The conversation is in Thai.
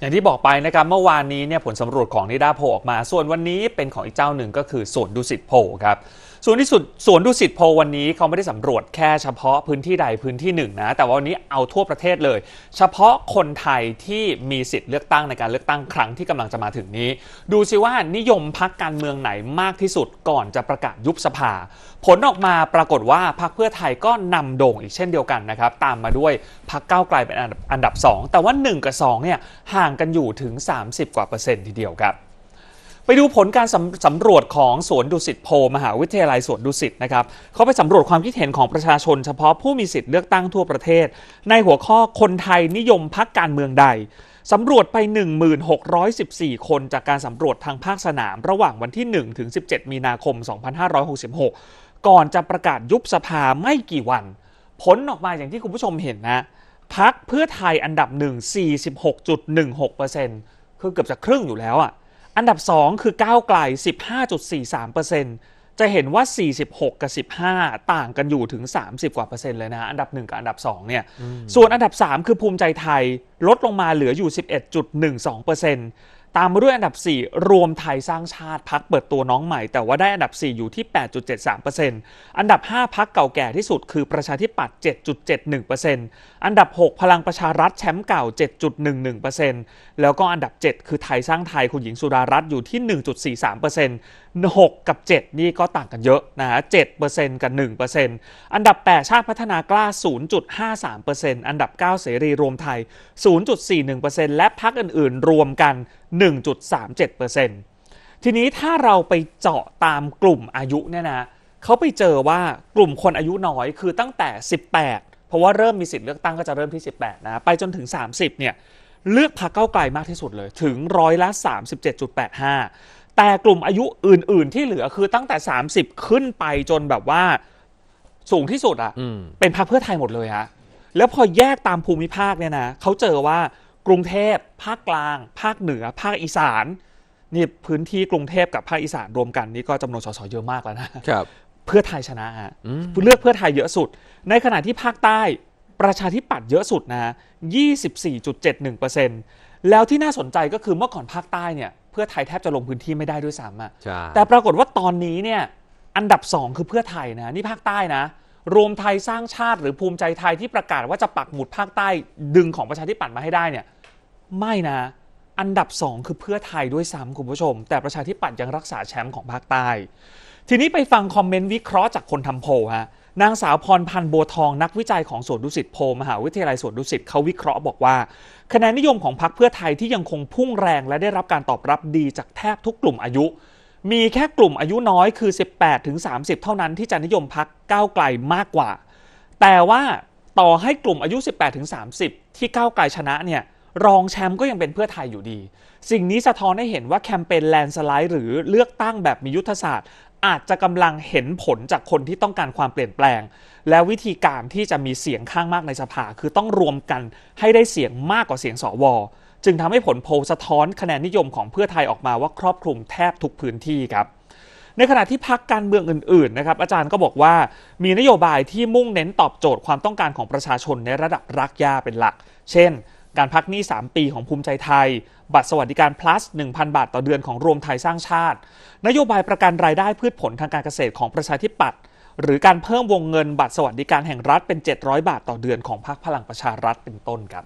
อย่างที่บอกไปนะครับเมื่อวานนี้เนี่ยผลสำรวจของนิดาโพออกมา ส่วนวันนี้เป็นของอีกเจ้าหนึ่งก็คือสวนดุสิตโพครับ ส่วนที่สุดสวนดุสิตโพวันนี้เขาไม่ได้สำรวจแค่เฉพาะพื้นที่ใดพื้นที่หนึ่งนะ แต่ว่าวันนี้เอาทั่วประเทศเลย เฉพาะคนไทยที่มีสิทธิ์เลือกตั้งในการเลือกตั้งครั้งที่กำลังจะมาถึงนี้ ดูซิว่านิยมพักการเมืองไหนมากที่สุดก่อนจะประกาศยุบสภา ผลออกมาปรากฏว่าพรรคเพื่อไทยก็นำโด่งอีกเช่นเดียวกันนะครับตามมาด้วยพรรคก้าวไกลเป็นอันดับอันดับ 2 แต่ว่า 1 กับ2เนี่ยห่างกันอยู่ถึง 30 กว่าเปอร์เซ็นต์ทีเดียวครับ ไปดูผลการสำสำรวจของสวนดุสิตโพลมหาวิทยาลัยสวนดุสิตนะครับเขาไปสำรวจความคิดเห็นของประชาชนเฉพาะผู้มีสิทธิ์เลือกตั้งทั่วประเทศ ในหัวข้อคนไทยนิยมพักการเมืองใดสำรวจไป 1614 คนจากการสำรวจทางภาคสนามระหว่างวันที่ 1 ถึง 17 มีนาคม 2566 ก่อนจะประกาศยุบสภาไม่กี่วัน ผลออกมาอย่างที่คุณผู้ชมเห็นนะพักเพื่อไทยอันดับ 1 46.16%คือเกือบจะครึ่งอยู่แล้วอะ อันดับ 2 คือก้าวไกล 15.43%จะเห็นว่า 46 กับ 15 ต่างกันอยู่ถึง 30 กว่าเปอร์เซ็นต์เลยนะอันดับ 1 กับอันดับ 2 เนี่ย ส่วนอันดับ 3 คือภูมิใจไทยลดลงมาเหลืออยู่ 11.12% ตามมาด้วยอันดับ 4 รวมไทยสร้างชาติพักเปิดตัวน้องใหม่ แต่ว่าได้อันดับ 4 อยู่ที่ 8.73%อันดับ 5 พักเก่าแก่ที่สุดคือประชาธิปัตย์ 7.71%อันดับ 6 พลังประชารัฐแชมป์เก่า 7.11%แล้วก็อันดับ 7 คือไทยสร้างไทยคุณหญิงสุดารัตน์อยู่ที่ 1.43% 6 กับ 7 นี่ก็ต่างกันเยอะนะฮะ7%กับ 1%อันดับ 8 ชาติพัฒนากล้า 0.53%อันดับ 9 เสรีรวมไทย 0.41%และพักอื่นๆ รวมกัน1.37%ทีนี้ถ้าเราไปเจาะตามกลุ่มอายุเนี่ยนะเขาไปเจอว่ากลุ่มคนอายุน้อยคือตั้งแต่ 18 เพราะว่าเริ่มมีสิทธิ์เลือกตั้งก็จะเริ่มที่ 18 นะไปจนถึง 30 เนี่ยเลือกพรรคเก้าวไกลมากที่สุดเลยถึงร้อยละ 37.85 แต่กลุ่มอายุอื่น ๆ ที่เหลือคือตั้งแต่ 30 ขึ้นไปจนแบบว่าสูงที่สุดอะอืมเป็นพรรคเพื่อไทยหมดเลยฮะแล้วพอแยกตามภูมิภาคเนี่ยนะเขาเจอว่า กรุงเทพภาคกลาง ภาคเหนือ ภาคอีสานนี่พื้นที่กรุงเทพกับภาคอีสานรวมกันนี่ก็จำนวนสสเยอะมากแล้วนะครับ เพื่อไทยชนะฮะอืมเลือกเพื่อไทยเยอะสุด ในขณะที่ภาคใต้ประชาธิปัตย์เยอะสุดนะฮะ24.71%แล้วที่น่าสนใจก็คือเมื่อก่อนภาคใต้เนี่ยเพื่อไทยแทบจะลงพื้นที่ไม่ได้ด้วยซ้ำอะใช่แต่ปรากฏว่าตอนนี้เนี่ยอันดับ 2 คือเพื่อไทยนะนี่ภาคใต้นะ รวมไทยสร้างชาติหรือภูมิใจไทยที่ประกาศว่าจะปักหมุดภาคใต้ดึงของประชาธิปัตย์มาให้ได้เนี่ยไม่นะ อันดับ 2 คือเพื่อไทยด้วยซ้ำคุณผู้ชม แต่ประชาธิปัตย์ยังรักษาแชมป์ของภาคใต้ ทีนี้ไปฟังคอมเมนต์วิเคราะห์จากคนทำโพลฮะนางสาวพรพันธ์บัวทองนักวิจัยของสวนดุสิตโพมหาวิทยาลัยสวนดุสิตเขาวิเคราะห์บอกว่า คะแนนนิยมของพรรคเพื่อไทยที่ยังคงพุ่งแรงและได้รับการตอบรับดีจากแทบทุกกลุ่มอายุ มีแค่กลุ่มอายุน้อยคือ 18ถึง30 เท่านั้นที่จะนิยมพักก้าวไกลมากกว่า แต่ว่าต่อให้กลุ่มอายุ 18ถึง30 ที่ก้าวไกลชนะเนี่ยรองแชมป์ก็ยังเป็นเพื่อไทยอยู่ดี สิ่งนี้สะท้อนให้เห็นว่าแคมเปญแลนสไลด์หรือเลือกตั้งแบบมียุทธศาสตร์ อาจจะกำลังเห็นผลจากคนที่ต้องการความเปลี่ยนแปลง และวิธีการที่จะมีเสียงข้างมากในสภา คือต้องรวมกันให้ได้เสียงมากกว่าเสียงสว จึงทำให้ผลโพลสะท้อนคะแนนนิยมของเพื่อไทยออกมาว่าครอบคลุมแทบทุกพื้นที่ครับในขณะที่พักการเมืองอื่นๆนะครับอาจารย์ก็บอกว่ามีนโยบายที่มุ่งเน้นตอบโจทย์ความต้องการของประชาชนในระดับรากหญ้าเป็นหลัก เช่น การพักหนี้ 3 ปีของภูมิใจไทย บัตรสวัสดิการ plus 1,000 บาทต่อเดือนของรวมไทยสร้างชาติ นโยบายประกันรายได้พืชผลทางการเกษตรของประชาธิปัตย์หรือการเพิ่มวงเงินบัตรสวัสดิการแห่งรัฐเป็น 700 บาทต่อเดือนของพรรคพลังประชารัฐเป็นต้นครับ